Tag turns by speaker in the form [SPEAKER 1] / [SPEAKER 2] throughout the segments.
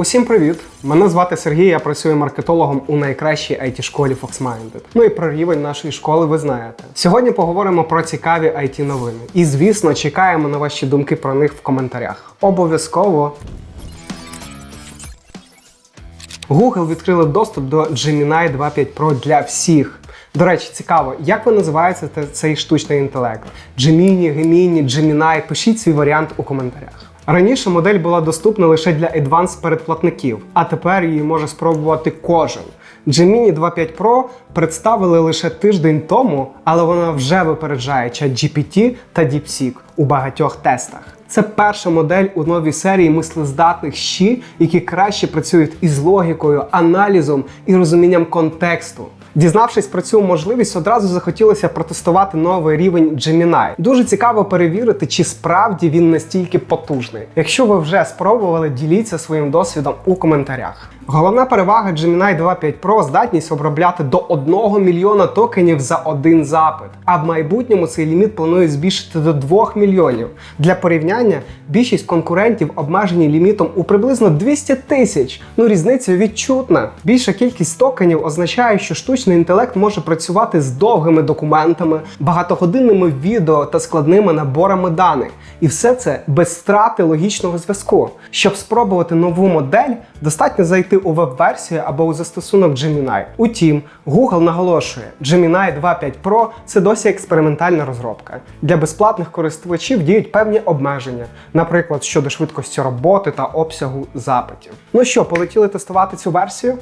[SPEAKER 1] Усім привіт! Мене звати Сергій, я працюю маркетологом у найкращій it школі FoxMinded. Ну і про рівень нашої школи ви знаєте. Сьогодні поговоримо про цікаві it новини. І звісно, чекаємо на ваші думки про них в коментарях. Обов'язково. Google відкрили доступ до Gemini 2.5 Pro для всіх. До речі, цікаво, як ви називаєте цей штучний інтелект? Gemini, Gemini, Gemini? Пишіть свій варіант у коментарях. Раніше модель була доступна лише для Advanced передплатників, а тепер її може спробувати кожен. Gemini 2.5 Pro представили лише тиждень тому, але вона вже випереджає ChatGPT та DeepSeek у багатьох тестах. Це перша модель у новій серії мислездатних щі, які краще працюють із логікою, аналізом і розумінням контексту. Дізнавшись про цю можливість, одразу захотілося протестувати новий рівень Gemini. Дуже цікаво перевірити, чи справді він настільки потужний. Якщо ви вже спробували, діліться своїм досвідом у коментарях. Головна перевага Gemini 2.5 Pro здатність обробляти до 1 мільйона токенів за один запит. А в майбутньому цей ліміт планують збільшити до 2 мільйонів. Для порівняння, більшість конкурентів обмежені лімітом у приблизно 200 тисяч. Ну різниця відчутна. Більша кількість токенів означає, що штучний інтелект може працювати з довгими документами, багатогодинними відео та складними наборами даних. І все це без страти логічного зв'язку. Щоб спробувати нову модель, достатньо зайти у веб-версію або у застосунок Gemini. Утім, Google наголошує, Gemini 2.5 Pro це досі експериментальна розробка. Для безплатних користувачів діють певні обмеження, наприклад, щодо швидкості роботи та обсягу запитів. Ну що, полетіли тестувати цю версію?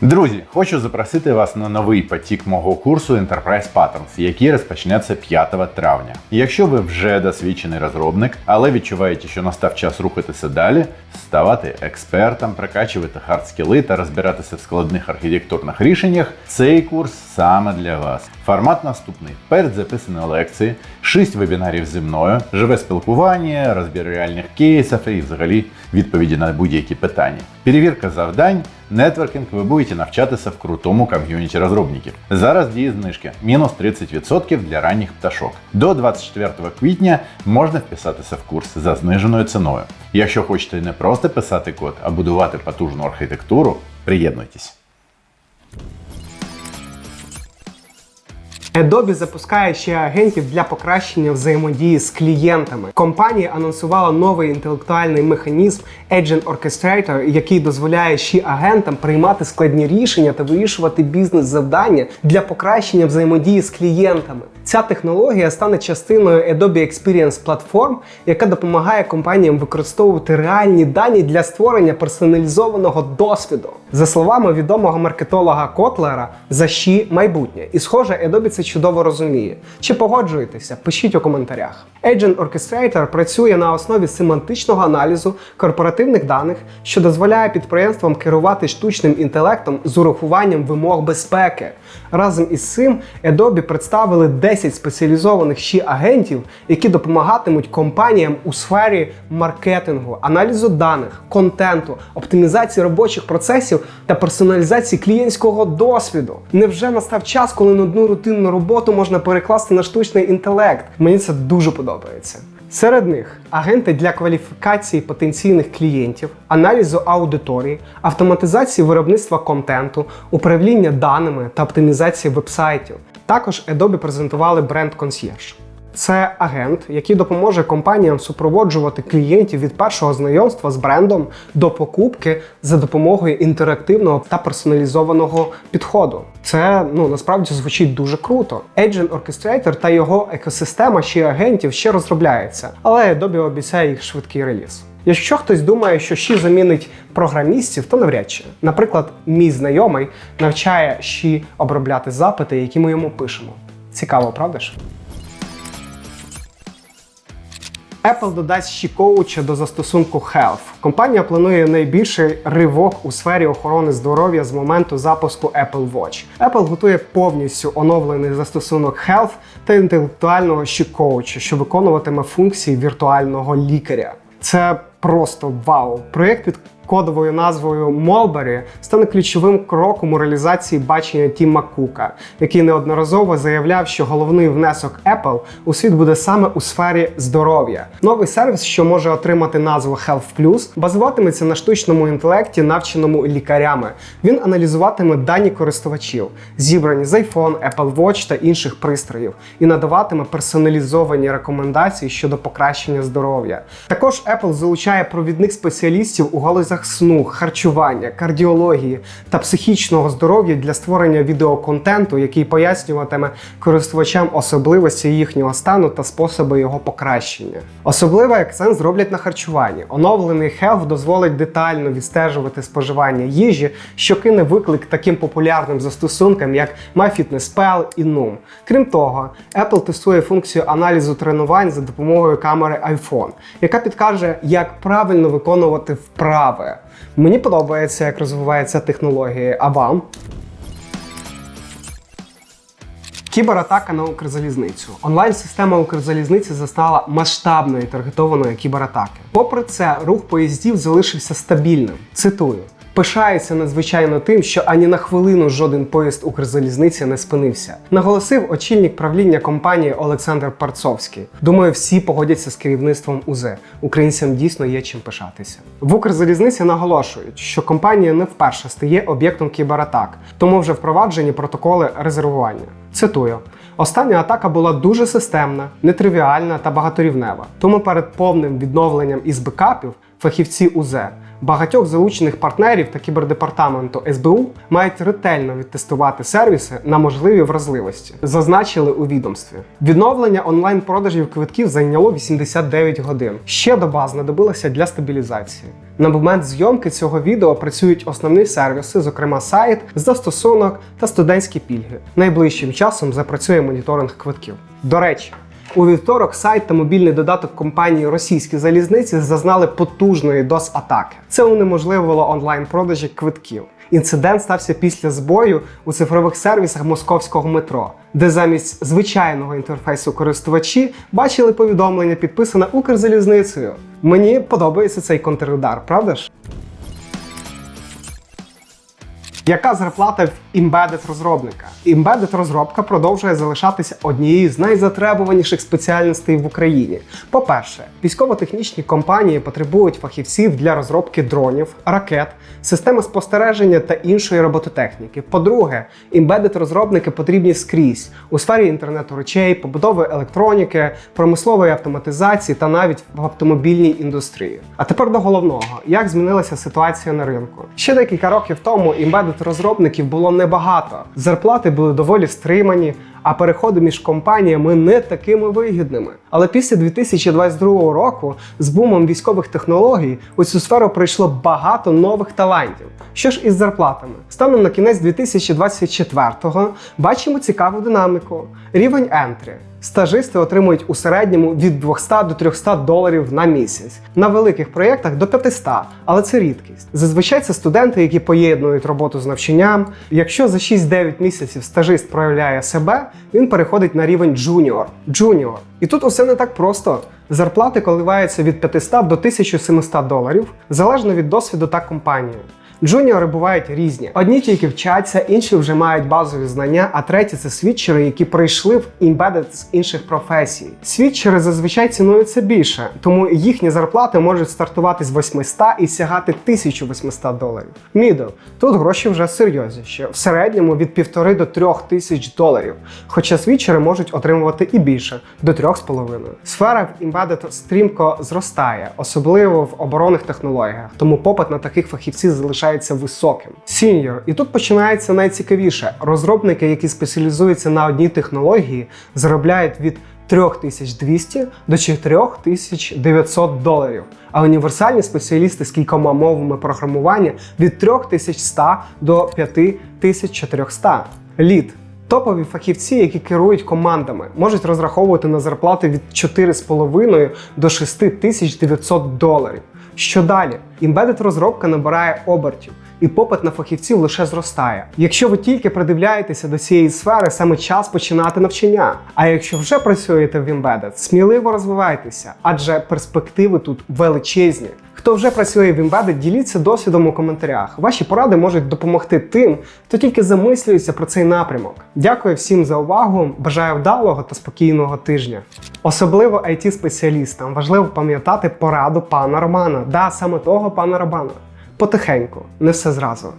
[SPEAKER 2] Друзі, хочу запросити вас на новий потік мого курсу Enterprise Patterns, який розпочнеться 5 травня. Якщо ви вже досвідчений розробник, але відчуваєте, що настав час рухатися далі, ставати експертом, прокачувати хардскіли та розбиратися в складних архітектурних рішеннях, цей курс саме для вас. Формат наступний: передзаписані лекції, 6 вебінарів зі мною, живе спілкування, розбір реальних кейсів і взагалі відповіді на будь-які питання. Перевірка завдань, нетворкінг, ви будете навчатися в крутому ком'юніті розробників. Зараз діє знижки мінус 30% для ранніх пташок. До 24 квітня можна вписатися в курс за зниженою ціною. Якщо хочете не просто писати код, а будувати потужну архітектуру, приєднуйтесь.
[SPEAKER 1] Adobe запускає ще агентів для покращення взаємодії з клієнтами. Компанія анонсувала новий інтелектуальний механізм Agent Orchestrator, який дозволяє ще агентам приймати складні рішення та вирішувати бізнес-завдання для покращення взаємодії з клієнтами. Ця технологія стане частиною Adobe Experience Platform, яка допомагає компаніям використовувати реальні дані для створення персоналізованого досвіду. За словами відомого маркетолога Котлера, за щі майбутнє. І схоже, Adobe це чудово розуміє. Чи погоджуєтеся? Пишіть у коментарях. Agent Orchestrator працює на основі семантичного аналізу корпоративних даних, що дозволяє підприємствам керувати штучним інтелектом з урахуванням вимог безпеки. Разом із цим Adobe представили 10 спеціалізованих щі агентів, які допомагатимуть компаніям у сфері маркетингу, аналізу даних, контенту, оптимізації робочих процесів та персоналізації клієнтського досвіду. Невже настав час, коли нудну рутинну роботу можна перекласти на штучний інтелект? Мені це дуже подобається. Серед них агенти для кваліфікації потенційних клієнтів, аналізу аудиторії, автоматизації виробництва контенту, управління даними та оптимізації вебсайтів. Також Adobe презентували бренд Concierge. Це агент, який допоможе компаніям супроводжувати клієнтів від першого знайомства з брендом до покупки за допомогою інтерактивного та персоналізованого підходу. Це ну насправді звучить дуже круто. Agent Orchestrator та його екосистема ще агентів ще розробляється, але Adobe обіцяє їх швидкий реліз. Якщо хтось думає, що Ші замінить програмістів, то навряд чи. Наприклад, мій знайомий навчає Ші обробляти запити, які ми йому пишемо. Цікаво, правда ж? Apple додасть ще коуча до застосунку Health. Компанія планує найбільший ривок у сфері охорони здоров'я з моменту запуску Apple Watch. Apple готує повністю оновлений застосунок Health та інтелектуального ще коуча, що виконуватиме функції віртуального лікаря. Це просто вау. Проєкт під кодовою назвою Mulberry стане ключовим кроком у реалізації бачення Тіма Кука, який неодноразово заявляв, що головний внесок Apple у світ буде саме у сфері здоров'я. Новий сервіс, що може отримати назву Health Plus, базуватиметься на штучному інтелекті, навченому лікарями. Він аналізуватиме дані користувачів, зібрані з iPhone, Apple Watch та інших пристроїв, і надаватиме персоналізовані рекомендації щодо покращення здоров'я. Також Apple залучає провідних спеціалістів у галузях сну, харчування, кардіології та психічного здоров'я для створення відеоконтенту, який пояснюватиме користувачам особливості їхнього стану та способи його покращення. Особливий акцент зроблять на харчуванні. Оновлений Health дозволить детально відстежувати споживання їжі, що кине виклик таким популярним застосункам, як MyFitnessPal і Noom. Крім того, Apple тестує функцію аналізу тренувань за допомогою камери iPhone, яка підкаже, як правильно виконувати вправи. Мені подобається, як розвивається технологія, а вам? Кібератака на Укрзалізницю. Онлайн-система Укрзалізниці застала масштабної таргетованої кібератаки. Попри це, рух поїздів залишився стабільним. Цитую. Пишається надзвичайно тим, що ані на хвилину жоден поїзд Укрзалізниці не спинився. Наголосив очільник правління компанії Олександр Парцовський. Думаю, всі погодяться з керівництвом УЗ. Українцям дійсно є чим пишатися. В Укрзалізниці наголошують, що компанія не вперше стає об'єктом кібератак, тому вже впроваджені протоколи резервування. Цитую: остання атака була дуже системна, нетривіальна та багаторівнева. Тому перед повним відновленням із бекапів фахівці УЗ, багатьох залучених партнерів та кібердепартаменту СБУ мають ретельно відтестувати сервіси на можливі вразливості, зазначили у відомстві. Відновлення онлайн-продажів квитків зайняло 89 годин. Ще доба знадобилася для стабілізації. На момент зйомки цього відео працюють основні сервіси, зокрема сайт, застосунок та студентські пільги. Найближчим часом запрацює моніторинг квитків. До речі. У вівторок сайт та мобільний додаток компанії Російські залізниці зазнали потужної DOS-атаки. Це унеможливило онлайн-продажі квитків. Інцидент стався після збою у цифрових сервісах московського метро, де замість звичайного інтерфейсу користувачі бачили повідомлення, підписане Укрзалізницею. Мені подобається цей контрудар, правда ж? Яка зарплата в embedded розробника? Embedded розробка продовжує залишатися однією з найзатребуваніших спеціальностей в Україні. По-перше, військово-технічні компанії потребують фахівців для розробки дронів, ракет, системи спостереження та іншої робототехніки. По-друге, embedded розробники потрібні скрізь у сфері інтернету речей, побудови електроніки, промислової автоматизації та навіть в автомобільній індустрії. А тепер до головного: як змінилася ситуація на ринку? Ще декілька років тому embedded розробників було небагато. Зарплати були доволі стримані, а переходи між компаніями не такими вигідними. Але після 2022 року з бумом військових технологій у цю сферу прийшло багато нових талантів. Що ж із зарплатами? Станом на кінець 2024-го бачимо цікаву динаміку. Рівень ентрі. Стажисти отримують у середньому від 200 до 300 доларів на місяць. На великих проєктах до 500, але це рідкість. Зазвичай це студенти, які поєднують роботу з навчанням. Якщо за 6-9 місяців стажист проявляє себе, він переходить на рівень джуніор. Джуніор. І тут усе не так просто. Зарплати коливаються від 500 до 1700 доларів, залежно від досвіду та компанії. Джуніори бувають різні. Одні тільки вчаться, інші вже мають базові знання, а треті це свідчери, які прийшли в імбедед з інших професій. Свідчери зазвичай цінуються більше, тому їхні зарплати можуть стартувати з 800 і сягати 1800 доларів. Мідл тут гроші вже серйозніші, в середньому від 1,5 до 3 тисяч доларів. Хоча свідчери можуть отримувати і більше до 3,5. Сфера в імбедед стрімко зростає, особливо в оборонних технологіях, тому попит на таких фахівців залишається високим. Senior. І тут починається найцікавіше. Розробники, які спеціалізуються на одній технології, заробляють від 3200 до 4900 доларів. А універсальні спеціалісти з кількома мовами програмування від 3100 до 5400. Лід. Топові фахівці, які керують командами, можуть розраховувати на зарплати від 4,5 до 6900 доларів. Що далі? Embedded розробка набирає обертів, і попит на фахівців лише зростає. Якщо ви тільки придивляєтеся до цієї сфери, саме час починати навчання. А якщо вже працюєте в Embedded, сміливо розвивайтеся, адже перспективи тут величезні. Хто вже працює в Embedded, діліться досвідом у коментарях. Ваші поради можуть допомогти тим, хто тільки замислюється про цей напрямок. Дякую всім за увагу. Бажаю вдалого та спокійного тижня. Особливо it спеціалістам важливо пам'ятати пораду пана Романа. Да, саме того пана Романа. Потихеньку, не все зразу.